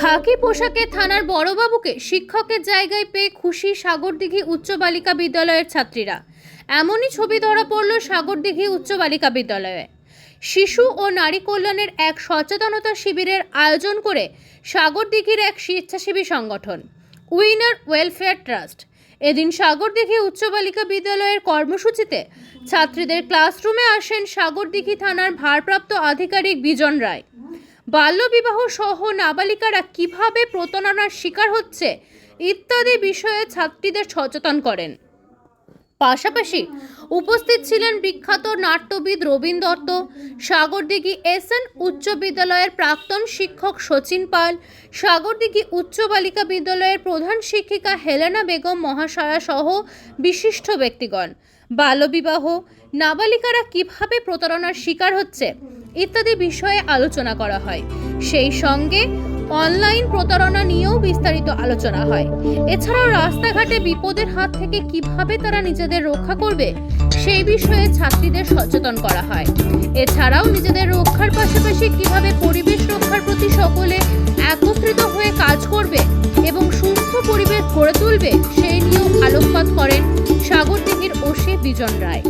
খাকি পোশাকে থানার বড়বাবুকে শিক্ষকের জায়গায় পেয়ে খুশি সাগরদিঘি উচ্চ বালিকা বিদ্যালয়ের ছাত্রীরা। এমনই ছবি ধরা পড়ল সাগরদিঘি উচ্চ বালিকা বিদ্যালয়ে। শিশু ও নারী কল্যাণের এক সচেতনতা শিবিরের আয়োজন করে সাগরদিঘির এক স্বেচ্ছাসেবী সংগঠন, উইনার ওয়েলফেয়ার ট্রাস্ট। এদিন সাগরদিঘি উচ্চ বালিকা বিদ্যালয়ের কর্মসূচিতে ছাত্রীদের ক্লাসরুমে আসেন সাগরদিঘি থানার ভারপ্রাপ্ত আধিকারিক বিজন রায়। বাল্যবিবাহ সহ নাবালিকারা কীভাবে প্রতারণার শিকার হচ্ছে, ইত্যাদি বিষয়ে ছাত্রীদের সচেতন করেন। পাশাপাশি উপস্থিত ছিলেন বিখ্যাত নাট্যবিদ রবীন দত্ত, সাগরদিঘি এস এন উচ্চ বিদ্যালয়ের প্রাক্তন শিক্ষক সচিন পাল, সাগরদিঘি উচ্চ বালিকা বিদ্যালয়ের প্রধান শিক্ষিকা হেলেনা বেগম মহাশয়া সহ বিশিষ্ট ব্যক্তিগণ। বাল্যবিবাহ, নাবালিকারা কীভাবে প্রতারণার শিকার হচ্ছে ইত্যাদি বিষয়ে আলোচনা করা হয়। সেই সঙ্গে অনলাইন প্রতারণা নিয়েও বিস্তারিত আলোচনা হয়। এছাড়াও রাস্তাঘাটে বিপদের হাত থেকে কীভাবে তারা নিজেদের রক্ষা করবে, সেই বিষয়ে ছাত্রীদের সচেতন করা হয়। এছাড়াও নিজেদের রক্ষার পাশাপাশি কীভাবে পরিবেশ রক্ষার প্রতি সকলে একত্রিত হয়ে কাজ করবে এবং সুস্থ পরিবেশ গড়ে তুলবে, সেই নিয়েও আলোকপাত করেন সাগরদিঘির ওসে বিজন রায়।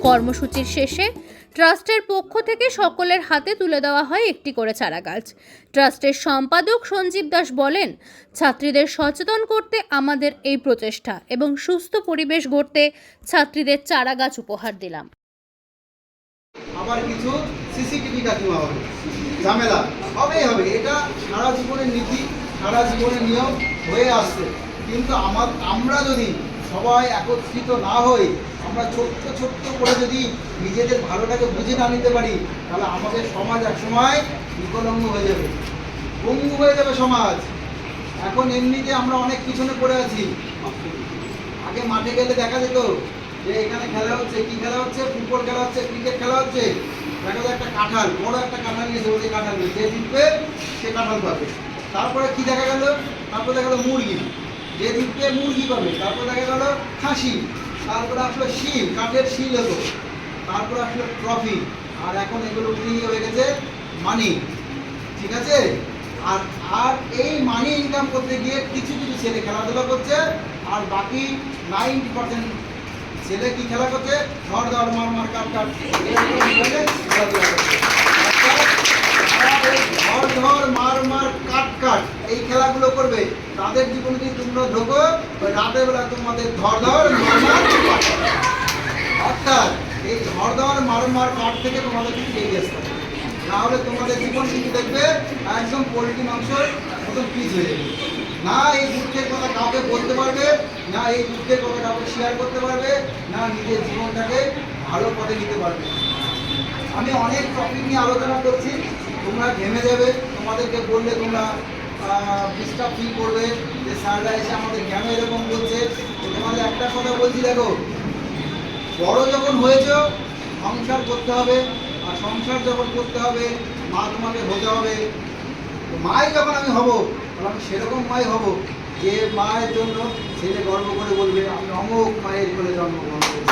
কর্মসূচির শেষে ট্রাস্টের পক্ষ থেকে সকলের হাতে তুলে দেওয়া হয় একটি করে চারা গাছ ট্রাস্টের সম্পাদক সঞ্জীব দাস বলেন, ছাত্রীদের সচেতন করতে আমাদের এই প্রচেষ্টা এবং সুস্থ পরিবেশ গড়তে ছাত্রীদের চারা গাছ উপহার দিলাম। আবার কিছু সিসিটিভি হবে। ঝামেলা। হবেই হবে। এটা সারা জীবনের নীতি, সারা জীবনের নিয়ম হয়ে আসছে। কিন্তু আমার আমরা যদি সবাই একত্রিত না হই আমরা ছোট্ট ছোট্ট করে যদি নিজেদের ভালোটাকে বুঝে না নিতে পারি, তাহলে আমাদের সমাজ এক সময় বিকলঙ্গ হয়ে যাবে পঙ্গু হয়ে যাবে সমাজ। এখন এমনিতে আমরা অনেক পিছনে পড়ে আছি। আগে মাঠে গেলে দেখা যেত যে এখানে খেলা হচ্ছে, কি খেলা হচ্ছে? ফুটবল খেলা হচ্ছে, ক্রিকেট খেলা হচ্ছে। দেখা যায় একটা কাঁঠাল, বড় একটা কাঁঠাল নিয়েছে ওই কাঁঠাল নিয়ে, যে জিতবে, সে কাঁঠাল পাবে। তারপরে কি দেখা গেল? তারপরে দেখা গেল মুরগি। যে জিতবে মুরগি পাবে, তারপর দেখা গেল খাসি, তারপরে আসলো শিল, কাঠের শিল হতো তারপরে আসলো ট্রফি আর এখন এগুলো উঠিয়ে হয়ে গেছে মানি ঠিক আছে আর আর এই মানি ইনকাম করতে গিয়ে কিছু কিছু ছেলে খেলাধুলা করছে, আর বাকি নাইনটি পার্সেন্ট ছেলে কি খেলা করছে ধর ধর, মার মার, কাট কাট খেলাধুলা করছে। এই খেলাগুলো করবে, তাদের জীবনে যদি তোমরা ঢোকো রাতের বেলা তোমাদের ধর ধর। অর্থাৎ এই ধর ধর মার থেকে তোমাদের কিন্তু এগিয়ে আসতে হবে। তোমাদের জীবন কিন্তু দেখবে একদম পোলট্রি মাংসর মতন পিস হয়ে যাবে। না এই দুঃখের কথা কাউকে বলতে পারবে, না এই দুঃখের কথা কাউকে শেয়ার করতে পারবে, না নিজের জীবনটাকে ভালো পথে নিতে পারবে। আমি অনেক টপিক নিয়ে আলোচনা করছি। তোমরা ঘেমে যাবে, তোমাদেরকে বললে তোমরা ডিস্টার্ব ফিল করবে যে স্যাররা এসে আমাদের কেন এরকম বলছে। তোমাদের একটা কথা বলছি, দেখো, বড় যখন হয়েছ, সংসার করতে হবে, আর সংসার যখন করতে হবে, মা তোমাকে হতে হবে। মাই যখন আমি হব আমি সেরকম মাই হব যে মায়ের জন্য ছেলে গর্ব করে বলবে, আমি অমুক মায়ের কোলে জন্মগ্রহণ করেছি।